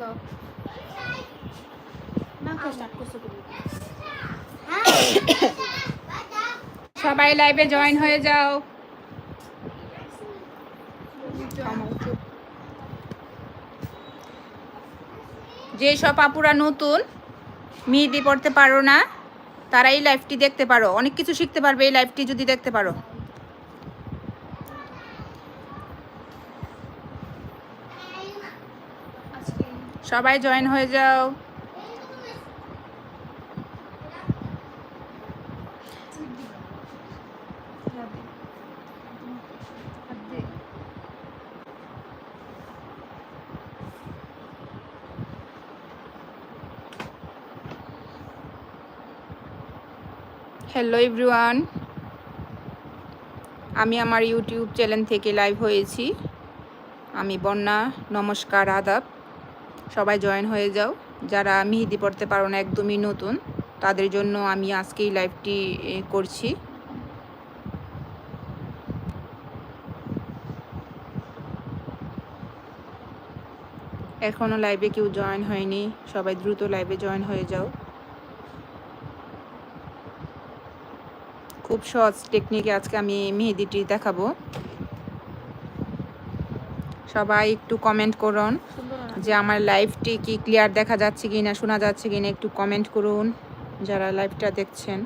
দাও। সবাই লাইভে জয়েন হয়ে যাও। যে সব আপুরা নতুন মেহেদি পড়তে পারো না তারা এই লাইভটি দেখতে পারো। অনেক কিছু শিখতে পারবে এই লাইভটি যদি দেখতে পারো আজকে সবাই জয়েন হয়ে যাও। হ্যালো এভরিওয়ান আমি আমার ইউটিউব চ্যানেল থেকে লাইভ হয়েছি। আমি বন্যা, নমস্কার, আদাব। সবাই জয়েন হয়ে যাও। যারা মেহেদি পড়তে পারো না, একদমই নতুন, তাদের জন্য আমি আজকেই লাইভটি করছি। এখনও লাইভে কেউ জয়েন হয়নি। সবাই দ্রুত লাইভে জয়েন হয়ে যাও। খুব সহজ টেকনিকে আজকে আমি মেহেদিটি দেখাবো। সবাই একটু কমেন্ট করুন? যে আমার লাইভটি কি ক্লিয়ার দেখা যাচ্ছে কি না শোনা যাচ্ছে কি না একটু কমেন্ট করুন, যারা লাইভটা দেখছেন।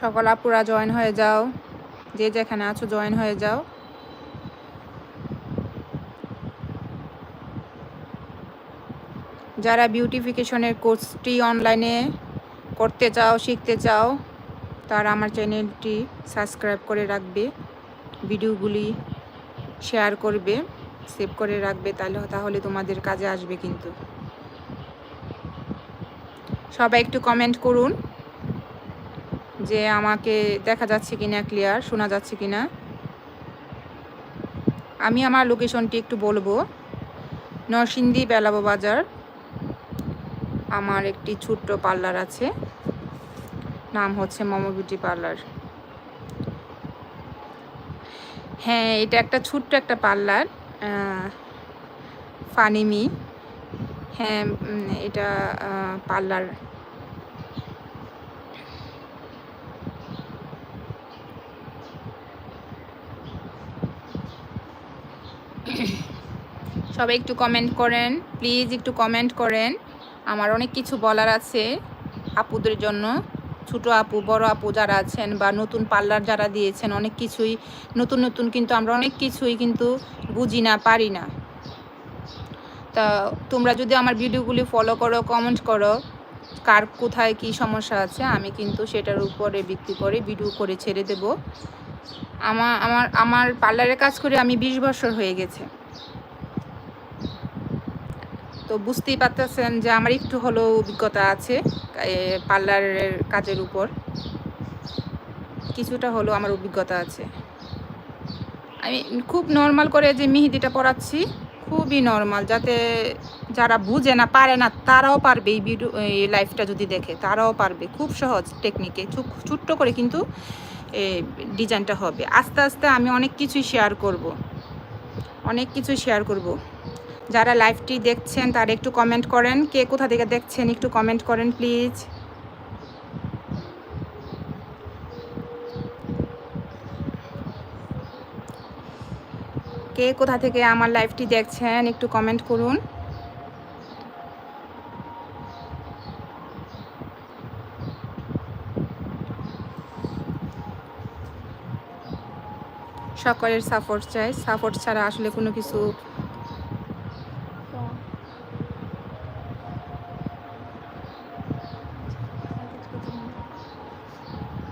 সকল আপুরা জয়েন হয়ে যাও। যে যেখানে আছো জয়েন হয়ে যাও। যারা বিউটিফিকেশনের কোর্সটি অনলাইনে করতে চাও, শিখতে চাও, তারা আমার চ্যানেলটি সাবস্ক্রাইব করে রাখবে, ভিডিওগুলি শেয়ার করবে সেভ করে রাখবে, তাহলে তাহলে তোমাদের কাজে আসবে কিন্তু। সবাই একটু কমেন্ট করুন যে আমাকে দেখা যাচ্ছে কিনা ক্লিয়ার শোনা যাচ্ছে কিনা। আমি আমার লোকেশনটি একটু বলব, নরসিংদী বেলাবো বাজার। আমার একটি ছোট্ট পার্লার আছে। নাম হচ্ছে মমো বিউটি পার্লার। হ্যাঁ এটা একটা ছোট্ট একটা পার্লার ফানিমি হ্যাঁ এটা পার্লার। সবাই একটু কমেন্ট করেন প্লিজ একটু কমেন্ট করেন। আমার অনেক কিছু বলার আছে আপুদের জন্য। ছোটো আপু, বড় আপু যারা আছেন বা নতুন পার্লার যারা দিয়েছেন, অনেক কিছুই নতুন নতুন কিন্তু আমরা অনেক কিছুই কিন্তু বুঝি না, পারি না। তা তোমরা যদি আমার ভিডিওগুলি ফলো করো কমেন্ট করো, কার কোথায় কি সমস্যা আছে, আমি কিন্তু সেটার উপরে ভিত্তি করে ভিডিও করে ছেড়ে দেব। আমার আমার আমার পার্লারের কাজ করে আমি বিশ বছর হয়ে গেছে। তো বুঝতেই পারতেছেন যে আমার একটু হলেও অভিজ্ঞতা আছে পার্লারের কাজের উপর। কিছুটা হলেও আমার অভিজ্ঞতা আছে। আমি খুব নর্মাল করে যে মেহেদিটা পড়াচ্ছি খুবই নর্মাল যাতে যারা বুঝে না, পারে না, তারাও পারবে এই ভিডিও এই লাইফটা যদি দেখে, তারাও পারবে। খুব সহজ টেকনিকে ছোট্ট করে কিন্তু ডিজাইনটা হবে। আস্তে আস্তে আমি অনেক কিছুই শেয়ার করব। অনেক কিছু শেয়ার করব। যারা লাইভটি দেখছেন, তারা একটু কমেন্ট করেন। কে কোথা থেকে দেখছেন, একটু কমেন্ট করেন প্লিজ কে কোথা থেকে আমার লাইভটি দেখছেন, একটু কমেন্ট করুন। সকলের সাপোর্ট চাই। সাপোর্ট ছাড়া আসলে কোনো কিছু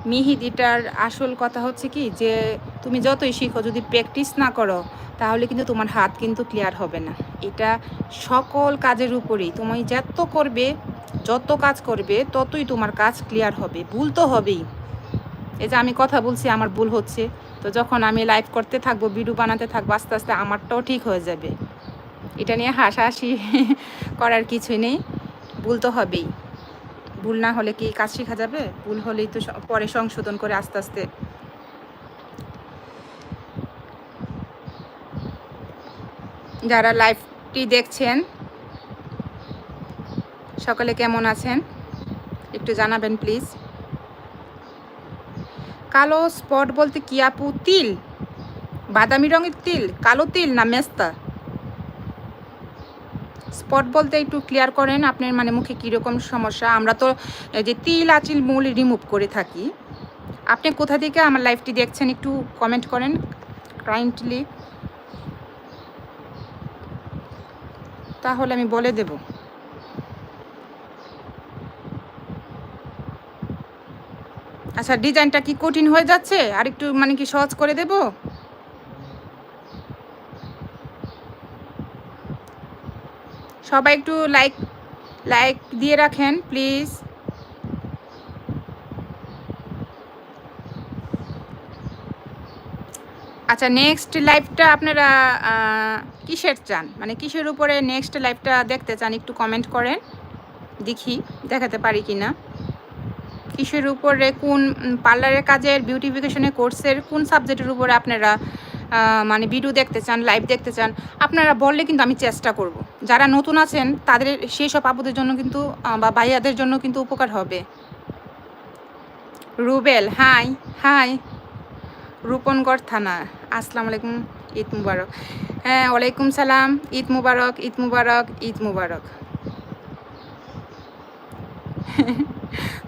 মিহিদিটার আসল কথা হচ্ছে কি যে, তুমি যতই শিখো, যদি প্র্যাকটিস না করো, তাহলে কিন্তু তোমার হাত কিন্তু ক্লিয়ার হবে না। এটা সকল কাজের উপরেই। তুমি যত করবে, যত কাজ করবে, ততই তোমার কাজ ক্লিয়ার হবে। ভুল তো হবেই। এই যে আমি কথা বলছি, আমার ভুল হচ্ছে। তো যখন আমি লাইভ করতে থাকব ভিডিও বানাতে থাকব, আস্তে আস্তে আমারটাও ঠিক হয়ে যাবে। এটা নিয়ে হাসাহাসি করার কিছুই নেই। ভুল তো হবেই। ভুল না হলে কি কাজ শেখা যাবে? ভুল হলেই তো পরে সংশোধন করে আস্তে আস্তে। যারা লাইভটি দেখছেন, সকলে কেমন আছেন? একটু জানাবেন, প্লিজ। কালো স্পট বলতে কি আপু? তিল। বাদামি রঙের তিল। কালো তিল না মেস্তা? স্পট বলতে একটু ক্লিয়ার করেন আপনার মানে মুখে কীরকম সমস্যা। আমরা তো যে তিল, আচিল, মূল রিমুভ করে থাকি। আপনি কোথা থেকে আমার লাইফটি দেখছেন একটু কমেন্ট করেন কাইন্ডলি তাহলে আমি বলে দেব। আচ্ছা ডিজাইনটা কি কঠিন হয়ে যাচ্ছে? আর একটু মানে কি সহজ করে দেব? সবাই একটু লাইক লাইক দিয়ে রাখেন প্লিজ আচ্ছা নেক্সট লাইভটা আপনারা কিসের চান? মানে কিসের উপরে নেক্সট লাইভটা দেখতে চান? একটু কমেন্ট করেন, দেখি, দেখাতে পারি কি না কিসের উপরে, কোন পার্লারের কাজের বিউটিফিকেশনের কোর্সের কোন সাবজেক্টের উপরে আপনারা মানে ভিডিও দেখতে চান লাইভ দেখতে চান, আপনারা বললে কিন্তু আমি চেষ্টা করব। যারা নতুন আছেন, তাদের সেই সব আপুদের জন্য কিন্তু বা ভাইয়াদের জন্য কিন্তু উপকার হবে। রুবেল হাই হাই রূপনগড় থানা। আসসালামু আলাইকুম, ঈদ মুবারক। হ্যাঁ ওয়ালাইকুম সালাম, ঈদ মুবারক ঈদ মুবারক ঈদ মুবারক।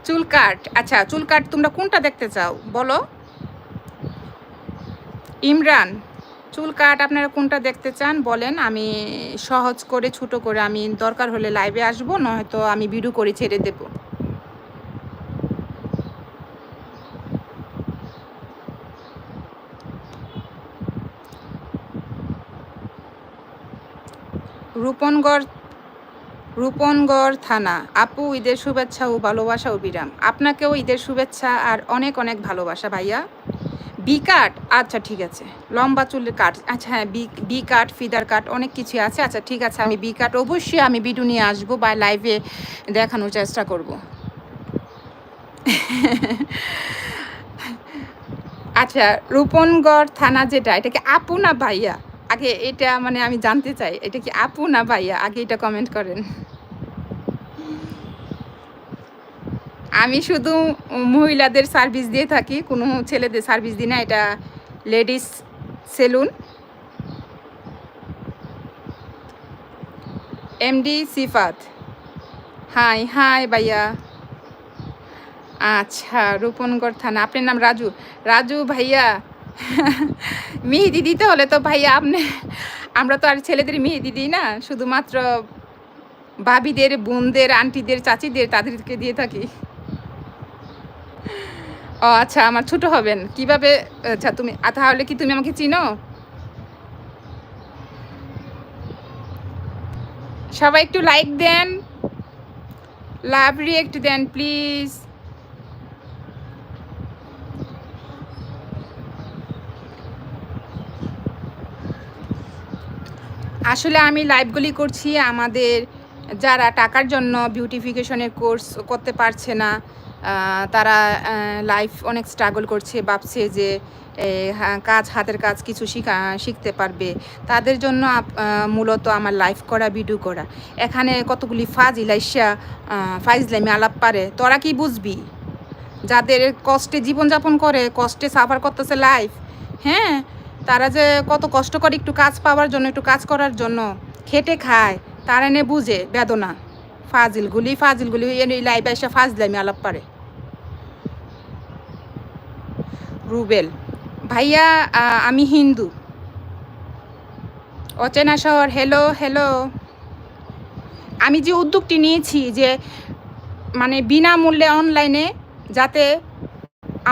চুল কাট আচ্ছা চুল কাট তোমরা কোনটা দেখতে চাও? বলো। ইমরান, চুল কাট আপনারা কোনটা দেখতে চান বলেন, আমি সহজ করে, ছোট করে আমি দরকার হলে লাইভে আসব, নয়তো আমি ভিডিও করে ছেড়ে দেবো। রূপনগড় রূপনগড় থানা, আপু ঈদের শুভেচ্ছা ও ভালোবাসা ও বিরাম আপনাকেও ঈদের শুভেচ্ছা আর অনেক অনেক ভালোবাসা ভাইয়া। বি কাট আচ্ছা ঠিক আছে। লম্বা চুলের কাট আচ্ছা হ্যাঁ B B cut feather cut অনেক কিছু আছে। আচ্ছা ঠিক আছে, আমি বি কাট অবশ্যই আমি ভিডিও নিয়ে আসব বা লাইভে দেখানোর চেষ্টা করব। আচ্ছা রূপনগড় থানা যেটা, এটা কি আপু না ভাইয়া? আগে এটা মানে আমি জানতে চাই, এটা কি আপু না ভাইয়া? আগে এটা কমেন্ট করেন। আমি শুধু মহিলাদের সার্ভিস দিয়ে থাকি, কোনো ছেলেদের সার্ভিস দিই না, এটা ladies salon. MD Sifat. Hi hi ভাইয়া। আচ্ছা রূপনগড় থানা, আপনার নাম রাজু। রাজু ভাইয়া, মেহেদি দিতে হলে তো ভাইয়া আপনি, আমরা তো আর ছেলেদের মেহেদি দিই না, শুধুমাত্র ভাবিদের, বোনদের, আন্টিদের, চাচিদের তাদেরকে দিয়ে থাকি। ও আচ্ছা আমার ছোট হবেন। কীভাবে আচ্ছা তুমি তাহলে কি তুমি আমাকে চিনো? সবাই একটু লাইক দেন। লাভ রিয়েক্ট দেন প্লিজ আসলে আমি লাইভগুলি করছি, আমাদের যারা টাকার জন্য বিউটিফিকেশনের কোর্স করতে পারছে না তারা লাইফ অনেক স্ট্রাগল করছে, ভাবছে যে কাজ, হাতের কাজ কিছু শিখা, শিখতে পারবে। তাদের জন্য মূলত আমার লাইফ করা ভিডিও করা। এখানে কতগুলি ফাজ ইলাইসা ফাইজলামি আলাপ পারে। তোরা কি বুঝবি? যাদের কষ্টে জীবনযাপন করে, কষ্টে সাফার করতেছে লাইফ হ্যাঁ? তারা যে কত কষ্ট করে একটু কাজ পাওয়ার জন্য, একটু কাজ করার জন্য খেটে খায়, তারা এনে বুঝে, বেদনা। ফাজিলগুলি ফাজিলগুলি এই লাইফে এসে ফাজলামি আলাপ পারে। রুবেল। ভাইয়া আমি হিন্দু। অচেনা শহর হ্যালো হ্যালো আমি যে উদ্যোগটি নিয়েছি যে মানে বিনামূল্যে অনলাইনে যাতে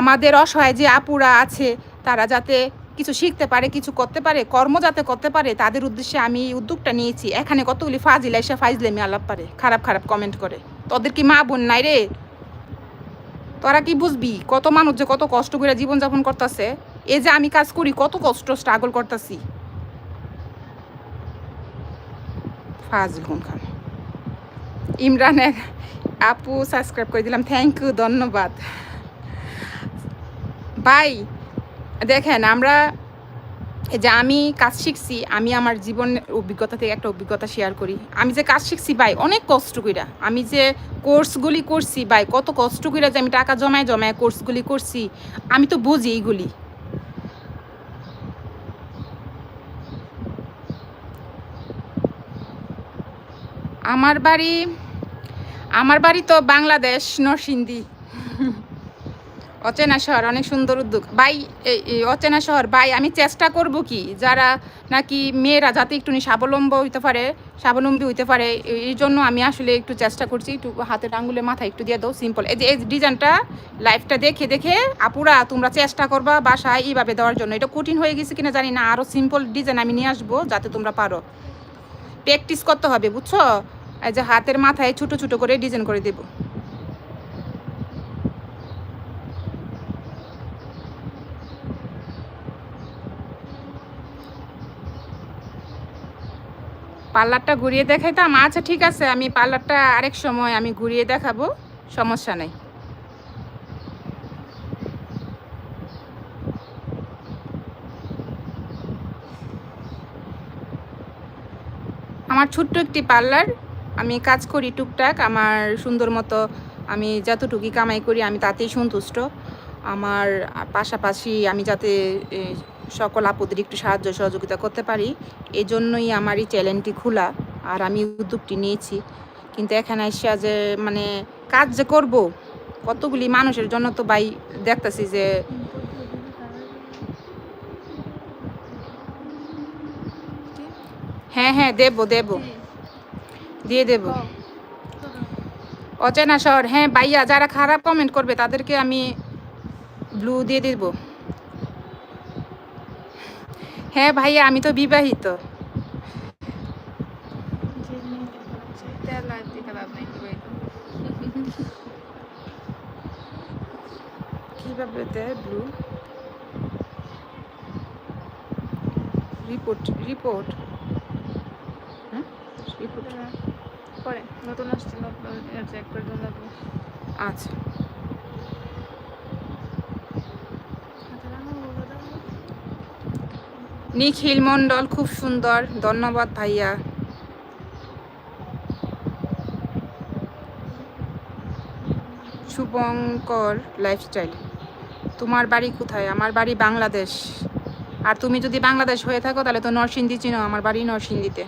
আমাদের অসহায় যে আপুরা আছে, তারা যাতে কিছু শিখতে পারে, কিছু করতে পারে, কর্ম যাতে করতে পারে, তাদের উদ্দেশ্যে আমি এই উদ্যোগটা নিয়েছি। এখানে কতগুলি ফাজিল এসে ফাইজলেমি আলাপ পারে, খারাপ খারাপ কমেন্ট করে। তোদের কি মা বোন নাই রে? তোরা কি বুঝবি? কত মানুষ যে কত কষ্ট করে জীবনযাপন করতেছে। এই যে আমি কাজ করি, কত কষ্ট স্ট্রাগল করতেছি। ফাজলুন খান ইমরান আপু সাবস্ক্রাইব করে দিলাম। থ্যাংক ইউ ধন্যবাদ। ভাই, দেখেন আমরা যে আমি কাজ শিখছি, আমি আমার জীবনের অভিজ্ঞতা থেকে একটা অভিজ্ঞতা শেয়ার করি। আমি যে কাজ শিখছি, ভাই, অনেক কষ্ট কইরা। আমি যে কোর্সগুলি করছি, ভাই, কত কষ্ট কইরা যে আমি টাকা জমায় জমায় কোর্সগুলি করছি, আমি তো বুঝি এইগুলি। আমার বাড়ি আমার বাড়ি তো বাংলাদেশ নরসিংদী। অচেনা শহর, অনেক সুন্দর উদ্যোগ। এই অচেনা শহর ভাই আমি চেষ্টা করব কি? যারা নাকি মেয়েরা যাতে একটু স্বাবলম্ব হইতে পারে, স্বাবলম্বী হইতে পারে, এই- এই জন্য আমি আসলে একটু চেষ্টা করছি, একটু হাতের আঙ্গুলে মাথা একটু দিয়ে দাও সিম্পল এই যে, এই ডিজাইনটা লাইফটা দেখে দেখে, আপুরা, তোমরা চেষ্টা করবা বাসায় এইভাবে দেওয়ার জন্য। এটা কঠিন হয়ে গেছে কিনা জানি না আরও সিম্পল ডিজাইন আমি নিয়ে আসব যাতে তোমরা পারো। প্র্যাকটিস করতে হবে, বুঝছ? এই যে, হাতের মাথায় ছোটো ছোটো করে ডিজাইন করে দেবো। পার্লারটা ঘুরিয়ে দেখাইতাম? আচ্ছা ঠিক আছে, আমি পার্লারটা আরেক সময় আমি ঘুরিয়ে দেখাবো, সমস্যা নেই। আমার ছোট্ট একটি পার্লার, আমি কাজ করি টুকটাক, আমার সুন্দর মতো আমি যতটুকুই কামাই করি, আমি তাতেই সন্তুষ্ট। আমার পাশাপাশি আমি যাতে সকল আপুদের একটু সাহায্য সহযোগিতা করতে পারি। এই জন্যই আমার এই চ্যানেলটি খোলা আর আমি উদ্যোগটি নিয়েছি। কিন্তু এখানে এসে যে মানে কাজ যে করব, কতগুলি মানুষের জন্য তো ভাই দেখতেছি যে হ্যাঁ হ্যাঁ দেবো দেবো। দিয়ে দেবো। অচেনা শহর হ্যাঁ ভাইয়া যারা খারাপ কমেন্ট করবে তাদেরকে আমি ব্লু দিয়ে দেব। হ্যাঁ ভাইয়া আমি তো বিবাহিত। কীভাবে দেয় ব্লু? Report report. হ্যাঁ? রিপোর্ট। পরে নতুন আসছিল চেক করে আচ্ছা। নিখিল মণ্ডল, খুব সুন্দর। ধন্যবাদ ভাইয়া। শুভঙ্কর লাইফস্টাইল তোমার বাড়ি কোথায়? আমার বাড়ি বাংলাদেশ। আর তুমি যদি বাংলাদেশ হয়ে থাকো, তাহলে তো নরসিংদী চিনো, আমার বাড়ি নরসিংদীতে।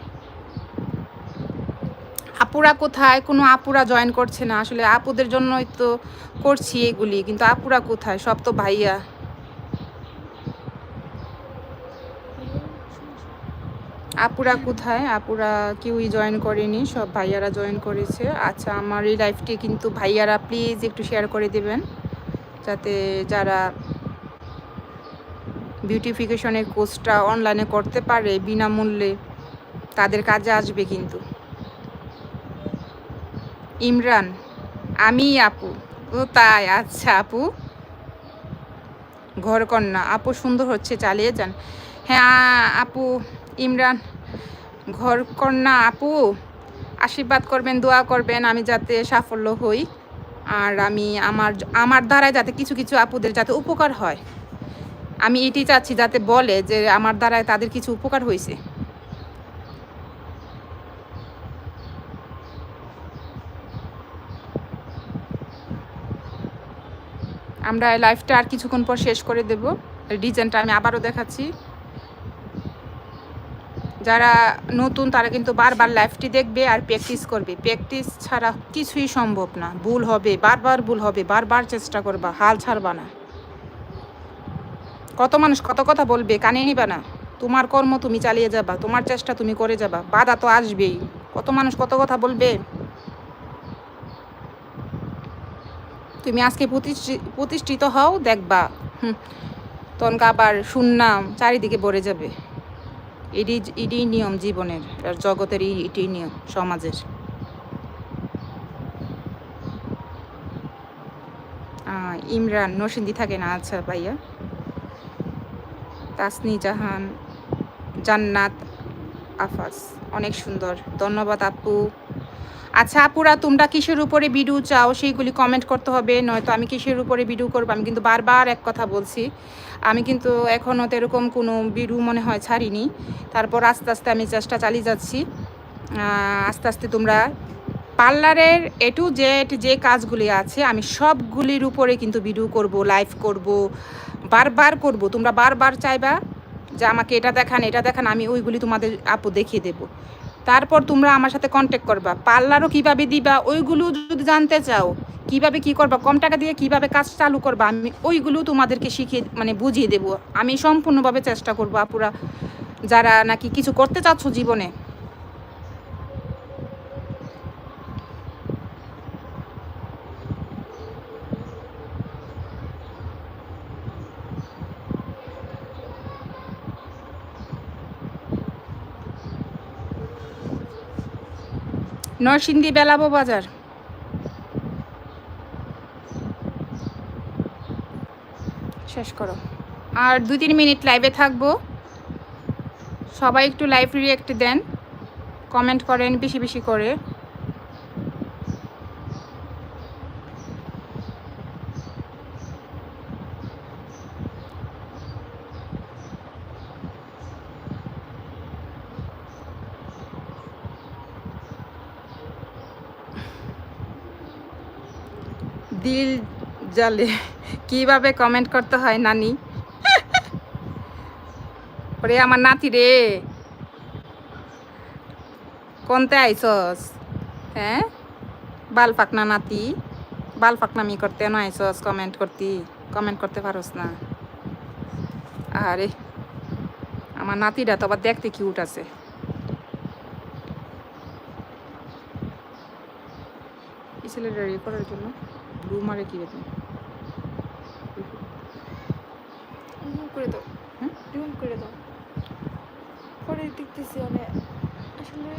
আপুরা কোথায়? কোনো আপুরা জয়েন করছে না। আসলে আপুদের জন্যই তো করছি এগুলি, কিন্তু আপুরা কোথায়? সব তো ভাইয়া। আপুরা কোথায়? আপুরা কেউই জয়েন করেনি, সব ভাইয়ারা জয়েন করেছে। আচ্ছা আমার এই লাইফটি কিন্তু ভাইয়ারা প্লিজ একটু শেয়ার করে দেবেন, যাতে যারা বিউটিফিকেশনের কোর্সটা অনলাইনে করতে পারে, বিনামূল্যে তাদের কাজে আসবে কিন্তু। ইমরান আমি আপু। ও তাই আচ্ছা আপু। ঘরকন্যা, আপু সুন্দর হচ্ছে, চালিয়ে যান। হ্যাঁ আপু। ইমরান ঘরকন্যা আপু, আশীর্বাদ করবেন, দোয়া করবেন, আমি যাতে সাফল্য হই। আর আমি আমার আমার দ্বারায় যাতে কিছু কিছু আপুদের যাতে উপকার হয়। আমি এটি চাচ্ছি যাতে বলে যে আমার দ্বারায় তাদের কিছু উপকার হয়েছে আমরা লাইফটা আর কিছুক্ষণ পর শেষ করে দেব। ডিজাইনটা আমি আবারও দেখাচ্ছি। যারা নতুন, তারা কিন্তু বারবার লাইফটি দেখবে আর প্র্যাকটিস করবে। প্র্যাকটিস ছাড়া কিছুই সম্ভব না। ভুল হবে, বারবার ভুল হবে, বারবার চেষ্টা করবা, হাল ছাড়বা না। কত মানুষ কত কথা বলবে, কানে নিবা না। তোমার কর্ম তুমি চালিয়ে যাবা, তোমার চেষ্টা তুমি করে যাবা। বাধা তো আসবেই। কত মানুষ কত কথা বলবে? তুমি আজকে প্রতিষ্ঠি- প্রতিষ্ঠিত হও, দেখবা। তখন আবার শুননাম চারিদিকে ভরে যাবে। এটি এটি নিয়ম জীবনের, আর জগতের এটি নিয়ম, সমাজের। ইমরান নরসিন্দি থাকে না আচ্ছা ভাইয়া। তাসনি জাহান, জান্নাত আফাস, অনেক সুন্দর। ধন্যবাদ আপু। আচ্ছা আপুরা, তোমরা কিসের উপরে ভিডিও চাও? সেইগুলি কমেন্ট করতে হবে, নয়তো আমি কিসের উপরে ভিডিও করব? আমি কিন্তু বারবার এক কথা বলছি। আমি কিন্তু এখনও তো এরকম কোনো ভিডিও মনে হয় ছাড়িনি। তারপর আস্তে আস্তে আমি চেষ্টা চালিয়ে যাচ্ছি। আস্তে আস্তে তোমরা পার্লারের এ টু জেড যে কাজগুলি আছে, আমি সবগুলির উপরে কিন্তু ভিডিও করব লাইভ করব, বারবার করব। তোমরা বারবার চাইবা যে আমাকে এটা দেখান এটা দেখান, আমি ওইগুলি তোমাদের আপু দেখিয়ে দেব। তারপর তোমরা আমার সাথে কন্ট্যাক্ট করবা। পার্লারও কীভাবে দিবা ওইগুলো যদি জানতে চাও, কীভাবে কি করবা, কম টাকা দিয়ে কীভাবে কাজ চালু করবা, আমি ওইগুলো তোমাদেরকে শিখিয়ে মানে বুঝিয়ে দেব। আমি সম্পূর্ণভাবে চেষ্টা করব আপুরা, যারা নাকি কিছু করতে চাচ্ছ জীবনে। নরসিংদী বেলাবো বাজার। শেষ করো। আর দু তিন মিনিট লাইভে থাকব। সবাই একটু লাইভ রিয়েক্ট দেন। কমেন্ট করেন বেশি বেশি করে। জালে। কীভাবে কমেন্ট করতে হয় নানি? ওরে আমার নাতি রে। কোনতে আইসস? হ্যাঁ? বাল পাকনা নাতি। বাল পাকনামি করতে না আইসস কমেন্ট করতি? কমেন্ট করতে পারস না। আরে আমার নাতিটা তো আবার দেখতে কিউট আছে। ছেলেটা রেডি করার জন্য? ব্লু কি বেতন রিমুভ করে দাও হুম? রিমুভ করে দাও। পরে দেখতেছি আমি। আসলে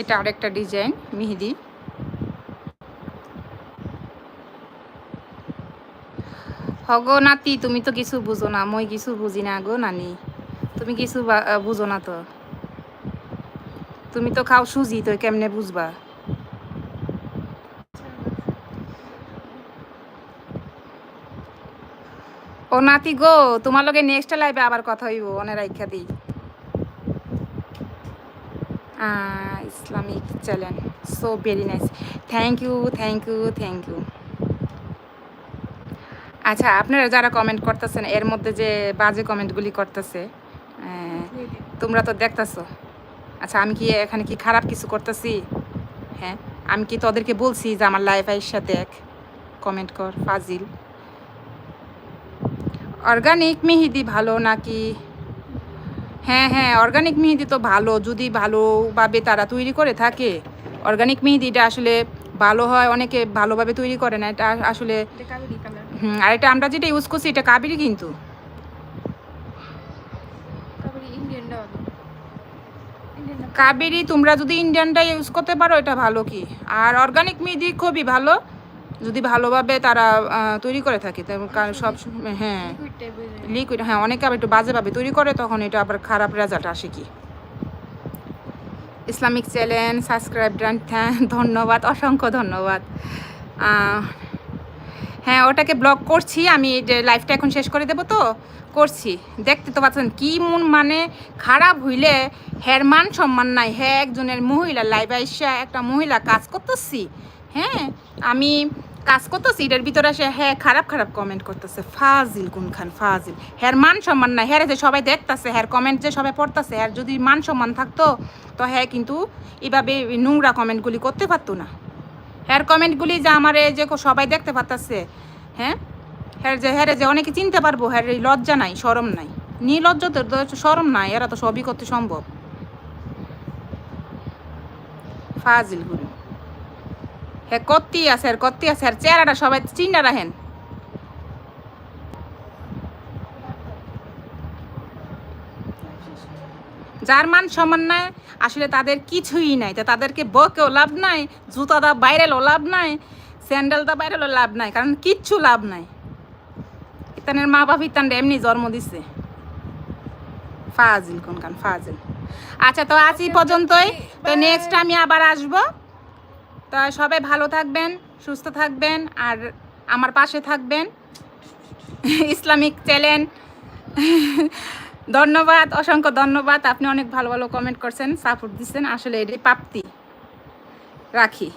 এটা আরেকটা ডিজাইন, মেহেদি। হগো নাতি, তুমি তো কিছু বুঝো না, মই কিছু বুঝি না গো নানি। তুমি কিছু বুঝো না তো। তুমি তো খাও সুজি, তো কেমনে বুঝবা? ও নাতি গো, তোমার লগে নেক্সট লাইভে আবার কথা হইব, অনেক রাইখা দিই। Islamic channel so very nice thank you thank you thank you আচ্ছা আপনারা যারা কমেন্ট করতেছেন, এর মধ্যে যে বাজে কমেন্টগুলি করতেছে। তোমরা তো দেখতেছো। আচ্ছা আমি কি এখানে কি খারাপ কিছু করতেছি? হ্যাঁ আমি কি তোদেরকে বলছি যে আমার লাইফ আইসা দেখ? কমেন্ট কর ফাজিল। অর্গানিক মেহেদি ভালো নাকি? হ্যাঁ হ্যাঁ অর্গানিক মেহেদি তো ভালো। যদি ভালোভাবে তারা তৈরি করে থাকে অর্গানিক মেহেদিটা আসলে ভালো হয় অনেকে ভালোভাবে তৈরি করে না। এটা আসলে আর এটা আমরা যেটা ইউজ করছি এটা কাবেরি কিন্তু কাবেরি ইন্ডিয়ান দাও ইন্ডিয়ান কাবেরি তোমরা যদি ইন্ডিয়ানটা ইউজ করতে পারো এটা ভালো কি? আর অর্গানিক মেহেদি খুবই ভালো যদি ভালোভাবে তারা তৈরি করে থাকে। সব হ্যাঁ। লিকুইড হ্যাঁ অনেকে আবার একটু বাজেভাবে তৈরি করে তখন এটা আবার খারাপ রেজাল্ট আসে কি? ইসলামিক চ্যানেল সাবস্ক্রাইব ধন্যবাদ অসংখ্য ধন্যবাদ। হ্যাঁ ওটাকে ব্লগ করছি আমি লাইফটা এখন শেষ করে দেবো তো। করছি। দেখতে তো পাচ্ছেন, কি মন মানে খারাপ হইলে হের মান সম্মান নাই। হ্যাঁ একজনের মহিলা, লাইভ আইসা একটা মহিলা কাজ করতেছি হ্যাঁ? আমি কাজ করতেছি, এটার ভিতরে আসে হ্যাঁ খারাপ খারাপ কমেন্ট করতেছে। ফাজিল কোন খান ফাজিল। হ্যার মান সম্মান নাই। হ্যাঁ যে সবাই দেখতাছে হ্যার কমেন্ট যে সবাই পড়তেছে হ্যার যদি মান সম্মান থাকতো, তো হ্যাঁ কিন্তু এভাবে নোংরা কমেন্টগুলি করতে পারতো না। হ্যার কমেন্টগুলি যে আমার যে সবাই দেখতে পারতাছে হ্যাঁ? হ্যার যে হ্যারে যে, অনেকে চিনতে পারব এই লজ্জা নাই সরম নাই। নির্লজ্জ তো সরম নাই, এরা তো সবই করতে সম্ভব। ফাজিলগুলো হ্যাঁ কত্তি আছে আর কত্তি আছে আর চেহারাটা সবাই চিন্তা রাখেন। যার মান সমান নাই, আসলে তাদের কিছুই নাই। তো তাদেরকে বকেও লাভ নাই জুতা দা বাইরেও লাভ নাই স্যান্ডেল দা বাইরেও লাভ নাই, কারণ কিচ্ছু লাভ নাই। ইতানের মা বাপ ইতানটা এমনি জন্ম দিছে। ফাজিল কোন কান, ফাজিল। আচ্ছা তো আজ পর্যন্তই। তো নেক্সট আমি আবার আসব। তো সবাই ভালো থাকবেন, সুস্থ থাকবেন, আর আমার পাশে থাকবেন। Islamic channel. ধন্যবাদ, অসংখ্য ধন্যবাদ। আপনি অনেক ভালো ভালো কমেন্ট করছেন সাপোর্ট দিচ্ছেন। আসলে এটাই প্রাপ্তি রাখি।